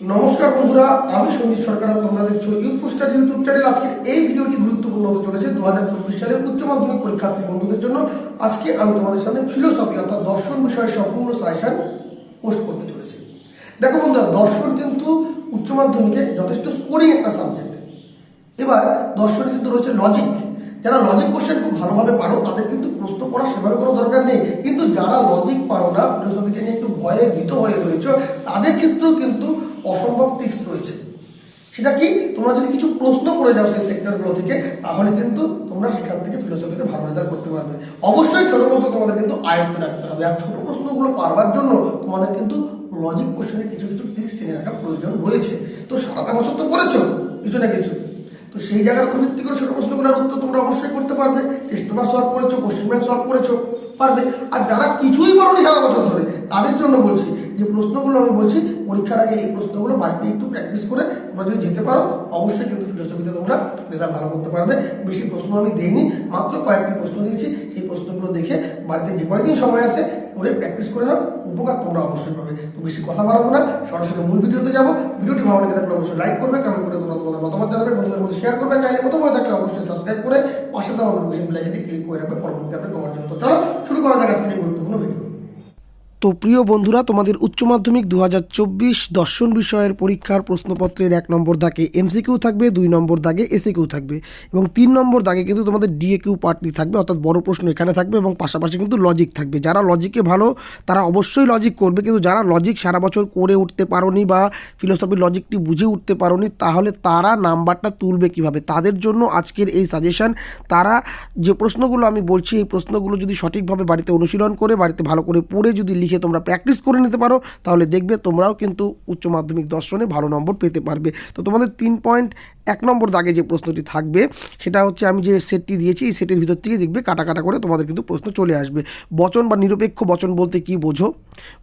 নমস্কার বন্ধুরা, আমি সঞ্জিত সরকার তোমরা দেখছ ইউথ স্টাডি ইউটিউব চ্যানেল আজকের এই ভিডিওটি গুরুত্বপূর্ণ হতে চলেছে দু হাজার চব্বিশ সালের উচ্চ মাধ্যমিক পরীক্ষার্থী বন্ধুদের জন্য। আজকে আমি তোমাদের সামনে ফিলোসফি অর্থাৎ দর্শন বিষয়ে সম্পূর্ণ সাজেশন পোস্ট করতে চলেছি। দেখো বন্ধুরা, দর্শন কিন্তু উচ্চ মাধ্যমিকে যথেষ্ট স্কোরিং একটা সাবজেক্ট এবার দর্শন কিন্তু রয়েছে লজিক যারা লজিক কোশ্চেন খুব ভালোভাবে পারো, তাদের কিন্তু প্রশ্ন পড়ার সেভাবে কোনো দরকার নেই। কিন্তু যারা লজিক পারো না ফিলোসফিকে নিয়ে একটু ভয়ে ভীত হয়ে রয়েছে, তাদের ক্ষেত্রেও কিন্তু অসম্ভব টিক্স রয়েছে। সেটা কি? তোমরা যদি কিছু প্রশ্ন করে যাও সেই সেক্টরগুলো থেকে, তাহলে কিন্তু তোমরা সেখান থেকে ফিলোসফিতে ভালো রেজাল্ট করতে পারবে। অবশ্যই ছোট প্রশ্ন তোমাদের কিন্তু আয়ত্ত রাখতে হবে। আর ছোট প্রশ্নগুলো পারবার জন্য তোমাদের কিন্তু লজিক কোশ্চেনের কিছু কিছু ট্রিক্স জেনে রাখা প্রয়োজন রয়েছে। তো সারাটা বছর তো করেছ কিছু না কিছু। তো সেই জায়গার উপর ভিত্তি করে ছোট প্রশ্নগুলোর উত্তর তোমরা অবশ্যই করতে পারবে। টেস্ট পেপার সলভ করেছ কোশ্চেন ব্যাংক সলভ করেছ। পারবে। আর যারা কিছুই পারোনি সারা বছর ধরে, তাদের জন্য বলছি যে প্রশ্নগুলো আমি বলছি, পরীক্ষার আগে এই প্রশ্নগুলো বাড়িতে একটু প্র্যাকটিস করে তোমরা যদি যেতে পারো, অবশ্যই কিন্তু ফিলোসফিতে তোমরা রেজাল্ট ভালো করতে পারবে। বেশি প্রশ্ন আমি দেইনি, মাত্র কয়েকটি প্রশ্ন দিয়েছি। সেই প্রশ্নগুলো দেখে বাড়িতে যে কয়েকদিন সময় আছে, করে প্র্যাকটিস করে নাও। উপকার তোমরা অবশ্যই পাবে। তো বেশি কথা বাড়াবো না, সরাসরি মূল ভিডিওতে যাব। ভিডিওটি ভালো লেগে থাকলে অবশ্যই লাইক করবে কমেন্ট করে তোমরা তোমাদের মতামত জানাবে, বন্ধুদের মধ্যে শেয়ার করবে। চাইলে প্রথম থাকলে অবশ্যই সাবস্ক্রাইব করে পাশে দেওয়া নোটিফিকেশন ক্লিক করে রাখবে, পরবর্তী আপডেট পাওয়ার জন্য। চলো শুরু করা যাক আজকের গুরুত্বপূর্ণ ভিডিও তো প্রিয় বন্ধুরা, তোমাদের উচ্চ মাধ্যমিক দু হাজার চব্বিশ দর্শন বিষয়ের পরীক্ষার প্রশ্নপত্রের এক নম্বর দাগে এমসিকিউ থাকবে, দুই নম্বর দাগে এসিকিউ থাকবে এবং তিন নম্বর দাগে কিন্তু তোমাদের ডিএকিউ পার্টটি থাকবে, অর্থাৎ বড় প্রশ্ন এখানে থাকবে এবং পাশাপাশি কিন্তু লজিক থাকবে। যারা লজিকে ভালো, তারা অবশ্যই লজিক করবে, কিন্তু যারা লজিক সারা বছর করে উঠতে পারোনি বা ফিলোসফির লজিকটি বুঝে উঠতে পারোনি, তাহলে তারা নাম্বারটা তুলবে কীভাবে? তাদের জন্য আজকের এই সাজেশন তারা যে প্রশ্নগুলো আমি বলছি, এই প্রশ্নগুলো যদি সঠিকভাবে বাড়িতে অনুশীলন করে, বাড়িতে ভালো করে পড়ে যদি লিখে তোমরা প্র্যাকটিস করে নিতে পারো, তাহলে দেখবে তোমরাও কিন্তু উচ্চ মাধ্যমিক দর্শনে ভালো নম্বর পেতে পারবে। তো তোমাদের তিন পয়েন্ট এক নম্বর দাগে যে প্রশ্নটি থাকবে, সেটা হচ্ছে আমি যে সেটটি দিয়েছি, এই সেটের ভিতর থেকে দেখবে কাটা কাটা করে তোমাদের কিন্তু প্রশ্ন চলে আসবে। বচন বা নিরপেক্ষ বচন বলতে কি বোঝো?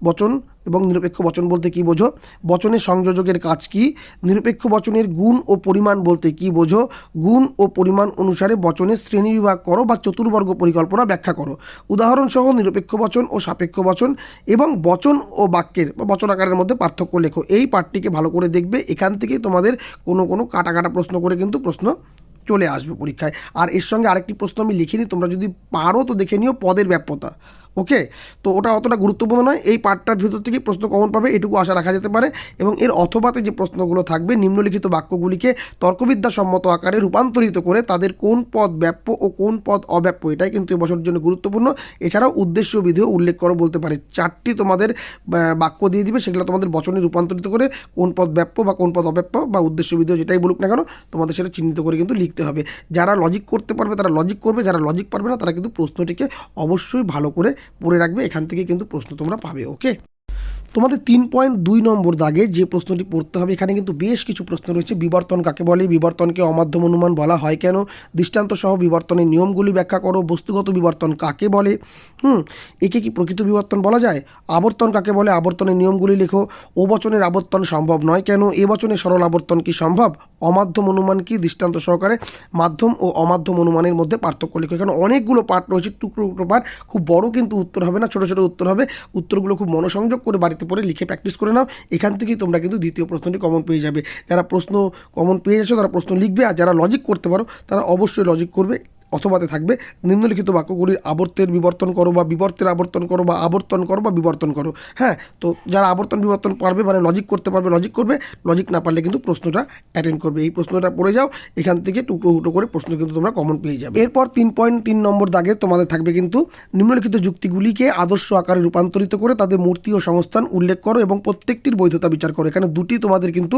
বচন এবং নিরপেক্ষ বচন বলতে কি বোঝো? বচনের সংযোজকের কাজ কি? নিরপেক্ষ বচনের গুণ ও পরিমাণ বলতে কি বোঝো? গুণ ও পরিমাণ অনুসারে বচনের শ্রেণীবিভাগ করো বা চতুর্বর্গ পরিকল্পনা ব্যাখ্যা করো। উদাহরণসহ নিরপেক্ষ বচন ও সাপেক্ষ বচন এবং বচন ও বাক্যের বা বচন আকারের মধ্যে পার্থক্য লেখো। এই পাঠটিকে ভালো করে দেখবে। এখান থেকেই তোমাদের কোনো কোনো কাটা কাটা প্রশ্ন করে কিন্তু প্রশ্ন চলে আসবে পরীক্ষায়। আর এর সঙ্গে আরেকটি প্রশ্ন আমি লিখিনি, তোমরা যদি পারো তো দেখে নিও পদের ব্যাপ্যতা ওকে? তো ওটা অতটা গুরুত্বপূর্ণ নয়। এই পার্টটার ভিতর থেকেই প্রশ্ন কমন পাবে, এটুকু আশা রাখা যেতে পারে এবং এর অথবাতে যে প্রশ্নগুলো থাকবে, নিম্নলিখিত বাক্যগুলিকে তর্কবিদ্যাসম্মত আকারে রূপান্তরিত করে তাদের কোন পদ ব্যাপ্য ও কোন পদ অব্যাপ্য, এটাই কিন্তু এবছরের জন্য গুরুত্বপূর্ণ। এছাড়াও উদ্দেশ্য বিধিও উল্লেখ করো বলতে পারে। চারটি তোমাদের বাক্য দিয়ে দিবে, সেগুলো তোমাদের বচনে রূপান্তরিত করে কোন পদ ব্যাপ্য বা কোন পদ অব্যাপ্য বা উদ্দেশ্য বিধিও যেটাই বলুক না কেন, তোমাদের সেটা চিহ্নিত করে কিন্তু লিখতে হবে। যারা লজিক করতে পারবে, তারা লজিক করবে, যারা লজিক পারবে না, তারা কিন্তু প্রশ্নটিকে অবশ্যই ভালো করে পড়ে রাখবে, এখান থেকে কিন্তু প্রশ্ন তোমরা পাবে ওকে তোমাদের তিন পয়েন্ট দুই নম্বর দাগে যে প্রশ্নটি পড়তে হবে, এখানে কিন্তু বেশ কিছু প্রশ্ন রয়েছে। বিবর্তন কাকে বলে? বিবর্তনকে অমাধ্যম অনুমান বলা হয় কেন? দৃষ্টান্ত সহ বিবর্তনের নিয়মগুলি ব্যাখ্যা করো। বস্তুগত বিবর্তন কাকে বলে? হুম, একে কি প্রকৃত বিবর্তন বলা যায়? আবর্তন কাকে বলে? আবর্তনের নিয়মগুলি লেখো। ও বচনের আবর্তন সম্ভব নয় কেন? এ বচনের সরল আবর্তন কি সম্ভব? অমাধ্যম অনুমান কি? দৃষ্টান্ত সহকারে মাধ্যম ও অমাধ্যম অনুমানের মধ্যে পার্থক্য লিখো। এখানে অনেকগুলো পাঠ রয়েছে, টুকরো টুকরো পাঠ। খুব বড় কিন্তু উত্তর হবে না, ছোটো ছোটো উত্তর হবে। উত্তরগুলো খুব মনোসংযোগ করে বাড়িতে পড়ে লিখে প্র্যাকটিস করে নাও। এখান থেকেই তোমরা কিন্তু দ্বিতীয় প্রশ্নটি কমন পেয়ে যাবে। যারা প্রশ্ন কমন পেয়ে যাচ্ছ তারা প্রশ্ন লিখবে। আর যারা লজিক করতে পারো, তারা অবশ্যই লজিক করবে। অথবাতে থাকবে। নিম্নলিখিত বাক্যগুলির আবর্তের বিবর্তন করো বা বিবর্তের আবর্তন করো বা আবর্তন করো বা বিবর্তন করো। হ্যাঁ তো যারা আবর্তন বিবর্তন পারবে মানে লজিক করতে পারবে লজিক করবে। লজিক না পারলে কিন্তু প্রশ্নটা অ্যাটেন্ড করবে। এই প্রশ্নটা পড়ে যাও, এখান থেকে টুকরো হুটো করে প্রশ্ন কিন্তু তোমরা কমন পেয়ে যাবে। এরপর তিন পয়েন্ট তিন নম্বর দাগে তোমাদের থাকবে কিন্তু নিম্নলিখিত যুক্তিগুলিকে আদর্শ আকারে রূপান্তরিত করে তাদের মূর্তি ও সংস্থান উল্লেখ করো এবং প্রত্যেকটির বৈধতা বিচার করো। এখানে দুটি তোমাদের কিন্তু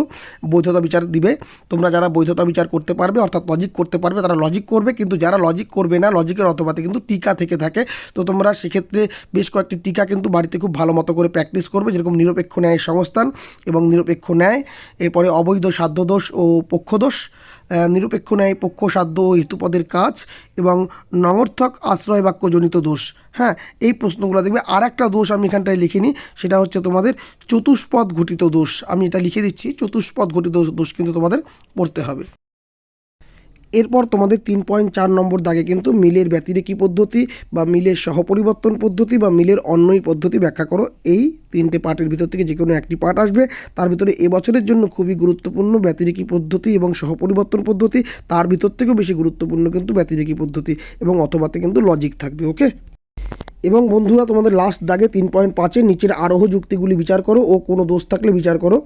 বৈধতা বিচার দিবে। তোমরা যারা বৈধতা বিচার করতে পারবে, অর্থাৎ লজিক করতে পারবে, তারা লজিক করবে। কিন্তু যারা লজিক করবে না লজিকের অথবাতে কিন্তু টিকা থেকে থাকে। তো তোমরা সেক্ষেত্রে বেশ কয়েকটি টিকা কিন্তু বাড়িতে খুব ভালো মতো করে প্র্যাকটিস করবে, যেরকম নিরপেক্ষ ন্যায় সংস্থান এবং নিরপেক্ষ ন্যায়, এরপরে অবৈধ সাধ্যদোষ ও পক্ষদোষ নিরপেক্ষ ন্যায়, পক্ষ সাধ্য ও হেতুপদের কাজ এবং নঙর্থক আশ্রয় বাক্যজনিত দোষ। হ্যাঁ এই প্রশ্নগুলো দেখবে আর একটা দোষ আমি এখানটায় লিখিনি, সেটা হচ্ছে তোমাদের চতুষ্পদ ঘটিত দোষ। আমি এটা লিখে দিচ্ছি, চতুষ্পদ ঘটিত দোষ কিন্তু তোমাদের পড়তে হবে। এরপর তোমাদের তিন পয়েন্ট চার নম্বর দাগে কিন্তু মিলের ব্যতিরেকি পদ্ধতি বা মিলের সহপরিবর্তন পদ্ধতি বা মিলের অন্যই পদ্ধতি ব্যাখ্যা করো। এই তিনটে পার্টের ভিতর থেকে যে কোনো একটি পার্ট আসবে। তার ভিতরে এবছরের জন্য খুবই গুরুত্বপূর্ণ ব্যতিরেকি পদ্ধতি এবং সহপরিবর্তন পদ্ধতি। তার ভিতর থেকেও বেশি গুরুত্বপূর্ণ কিন্তু ব্যতিরেকি পদ্ধতি এবং অথবাতে কিন্তু লজিক থাকবে ওকে এবং বন্ধুরা, তোমাদের লাস্ট দাগে তিন পয়েন্ট পাঁচের নিচের আরোহ যুক্তিগুলি বিচার করো ও কোনো দোষ থাকলে বিচার করো।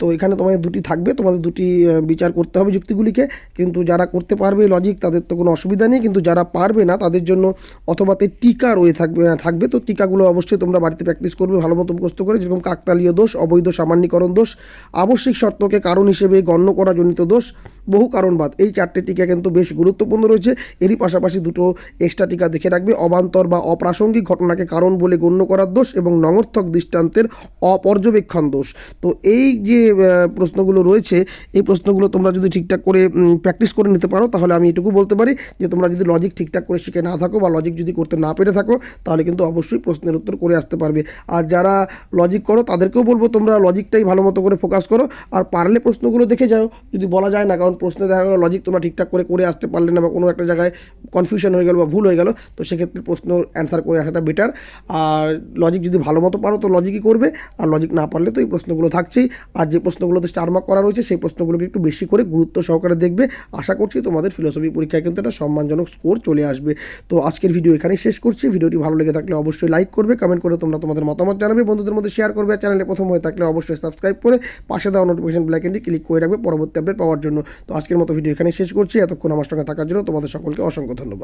তো এখানে তোমাদের দুটি থাকবে, তোমাদের দুটি বিচার করতে হবে যুক্তিগুলিকে। কিন্তু যারা করতে পারবে লজিক তাদের তো কোনো অসুবিধা নেই। কিন্তু যারা পারবে না, তাদের জন্য অথবাতে টিকা রয়ে থাকবে থাকবে। তো টিকাগুলো অবশ্যই তোমরা বাড়িতে প্র্যাকটিস করবে, ভালো মতো মুখস্থ করে। যেরকম কাকতালীয় দোষ, অবৈধ সামান্যীকরণ দোষ, আবশ্যিক শর্তকে কারণ হিসেবে গণ্য করা জনিত দোষ, বহু কারণবাদ। এই চারটে টিকা কিন্তু বেশ গুরুত্বপূর্ণ রয়েছে। এরই পাশাপাশি দুটো এক্সট্রা টিকা দেখে রাখবে। অবান্তর বা অপ্রাসঙ্গিক ঘটনাকে কারণ বলে গণ্য করার দোষ এবং নঙর্থক দৃষ্টান্তের অপর্যবেক্ষণ দোষ। তো এই যে প্রশ্নগুলো রয়েছে, এই প্রশ্নগুলো তোমরা যদি ঠিকঠাক করে প্র্যাকটিস করে নিতে পারো, তাহলে আমি এটুকু বলতে পারি যে, তোমরা যদি লজিক ঠিকঠাক করে শিখে না থাকো বা লজিক যদি করতে না পেরে থাকো, তাহলে কিন্তু অবশ্যই প্রশ্নের উত্তর করে আসতে পারবে। আর যারা লজিক করো, তাদেরকেও বলব তোমরা লজিকটাই ভালো মতো করে ফোকাস করো। আর পারলে প্রশ্নগুলো দেখে যাও। যদি বলা যায় না, কারণ প্রশ্নে দেখা গেলো লজিক তোমরা ঠিকঠাক করে করে আসতে পারলে না বা কোনো একটা জায়গায় কনফিউশন হয়ে গেল বা ভুল হয়ে গেল, তো সেক্ষেত্রে প্রশ্ন অ্যান্সার করে আসাটা বেটার আর লজিক যদি ভালো মতো পারো তো লজিকই করবে। আর লজিক না পারলে তো এই প্রশ্নগুলো থাকছেই। আর যে প্রশ্নগুলোতে স্টার মার্ক করা রয়েছে, সেই প্রশ্নগুলোকে একটু বেশি করে গুরুত্ব সহকারে দেখবে। আশা করছি তোমাদের ফিলোসফি পরীক্ষায় কিন্তু একটা সম্মানজনক স্কোর চলে আসবে। তো আজকের ভিডিও এখানেই শেষ করছি। ভিডিওটি ভালো লেগে থাকলে অবশ্যই লাইক করবে কমেন্ট করে তোমরা তোমাদের মতামত জানাবে, বন্ধুদের মধ্যে শেয়ার করবে। চ্যানেলে প্রথম হয়ে থাকলে অবশ্যই সাবস্ক্রাইব করে পাশে দেওয়া নোটিফিকেশন ব্ল্যাক এন্ডি ক্লিক করে রাখবে পরবর্তী আপডেট পাওয়ার জন্য। তো আজকের মতো ভিডিও এখানেই শেষ করছি। এতক্ষণ আমার সঙ্গে থাকার জন্য তোমাদের সকলকে অসংখ্য ধন্যবাদ।